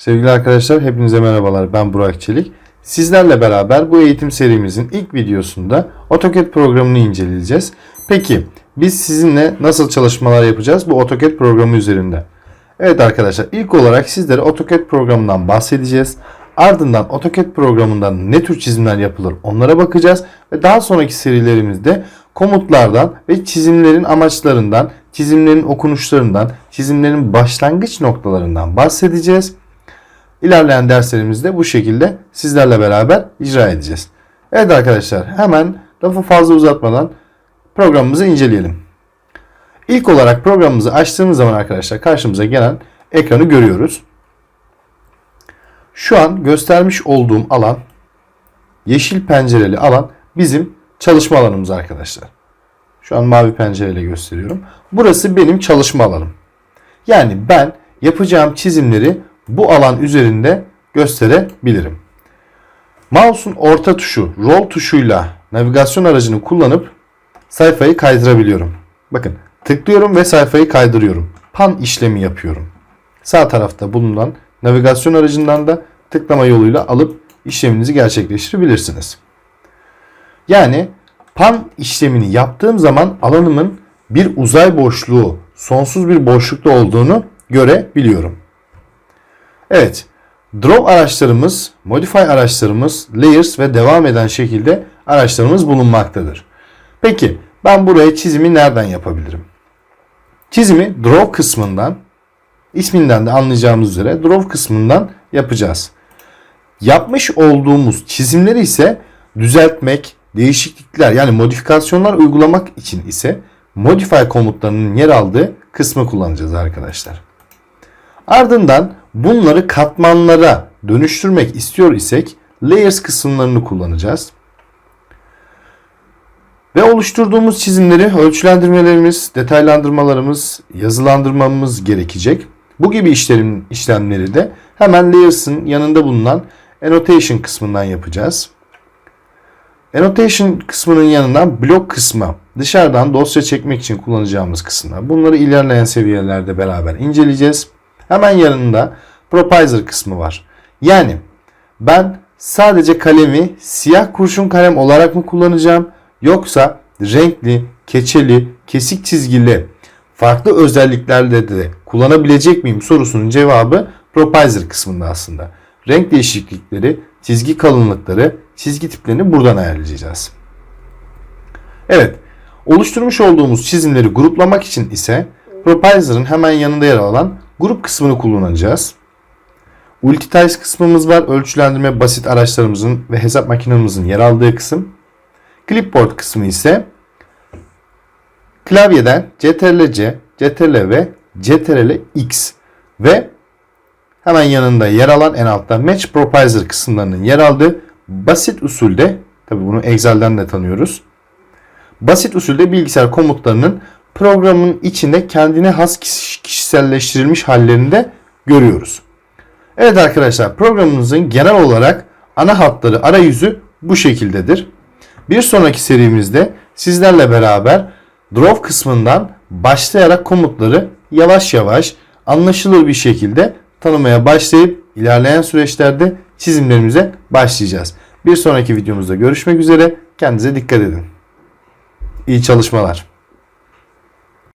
Sevgili arkadaşlar hepinize merhabalar ben Burak Çelik. Sizlerle beraber bu eğitim serimizin ilk videosunda AutoCAD programını inceleyeceğiz. Peki biz sizinle nasıl çalışmalar yapacağız bu AutoCAD programı üzerinde? Evet arkadaşlar ilk olarak sizlere AutoCAD programından bahsedeceğiz. Ardından AutoCAD programından ne tür çizimler yapılır onlara bakacağız. Ve daha sonraki serilerimizde komutlardan ve çizimlerin amaçlarından, çizimlerin okunuşlarından, çizimlerin başlangıç noktalarından bahsedeceğiz. İlerleyen derslerimizde bu şekilde sizlerle beraber icra edeceğiz. Evet arkadaşlar hemen lafı fazla uzatmadan programımızı inceleyelim. İlk olarak programımızı açtığımız zaman arkadaşlar karşımıza gelen ekranı görüyoruz. Şu an göstermiş olduğum alan yeşil pencereli alan bizim çalışma alanımız arkadaşlar. Şu an mavi pencereyle gösteriyorum. Burası benim çalışma alanım. Yani ben yapacağım çizimleri bu alan üzerinde gösterebilirim. Mouse'un orta tuşu, roll tuşuyla navigasyon aracını kullanıp sayfayı kaydırabiliyorum. Bakın tıklıyorum ve sayfayı kaydırıyorum. Pan işlemi yapıyorum. Sağ tarafta bulunan navigasyon aracından da tıklama yoluyla alıp işleminizi gerçekleştirebilirsiniz. Yani pan işlemini yaptığım zaman alanımın bir uzay boşluğu, sonsuz bir boşlukta olduğunu görebiliyorum. Evet, Draw araçlarımız, Modify araçlarımız, Layers ve devam eden şekilde araçlarımız bulunmaktadır. Peki ben buraya çizimi nereden yapabilirim? Çizimi Draw kısmından, isminden de anlayacağımız üzere Draw kısmından yapacağız. Yapmış olduğumuz çizimleri ise düzeltmek, değişiklikler yani modifikasyonlar uygulamak için ise Modify komutlarının yer aldığı kısmı kullanacağız arkadaşlar. Ardından bunları katmanlara dönüştürmek istiyor isek Layers kısımlarını kullanacağız. Ve oluşturduğumuz çizimleri ölçülendirmelerimiz, detaylandırmalarımız, yazılandırmamız gerekecek. Bu gibi işlerin işlemleri de hemen Layers'ın yanında bulunan Annotation kısmından yapacağız. Annotation kısmının yanından blok kısmı dışarıdan dosya çekmek için kullanacağımız kısımlar. Bunları ilerleyen seviyelerde beraber inceleyeceğiz. Hemen yanında Propizer kısmı var. Yani ben sadece kalemi siyah kurşun kalem olarak mı kullanacağım yoksa renkli, keçeli, kesik çizgili farklı özelliklerle de kullanabilecek miyim sorusunun cevabı Propizer kısmında aslında. Renk değişiklikleri, çizgi kalınlıkları, çizgi tiplerini buradan ayarlayacağız. Evet, oluşturmuş olduğumuz çizimleri gruplamak için ise Propizer'ın hemen yanında yer alan grup kısmını kullanacağız. Ultitiles kısmımız var. Ölçülendirme basit araçlarımızın ve hesap makinemizin yer aldığı kısım. Clipboard kısmı ise klavyeden CTRL-C, CTRL ve CTRL-X ve hemen yanında yer alan en altta Match Propizer kısımlarının yer aldığı basit usulde tabi bunu Excel'den de tanıyoruz. Basit usulde bilgisayar komutlarının programın içinde kendine has kişiselleştirilmiş hallerinde görüyoruz. Evet arkadaşlar programımızın genel olarak ana hatları arayüzü bu şekildedir. Bir sonraki serimizde sizlerle beraber Draw kısmından başlayarak komutları yavaş yavaş anlaşılır bir şekilde tanımaya başlayıp ilerleyen süreçlerde çizimlerimize başlayacağız. Bir sonraki videomuzda görüşmek üzere. Kendinize dikkat edin. İyi çalışmalar.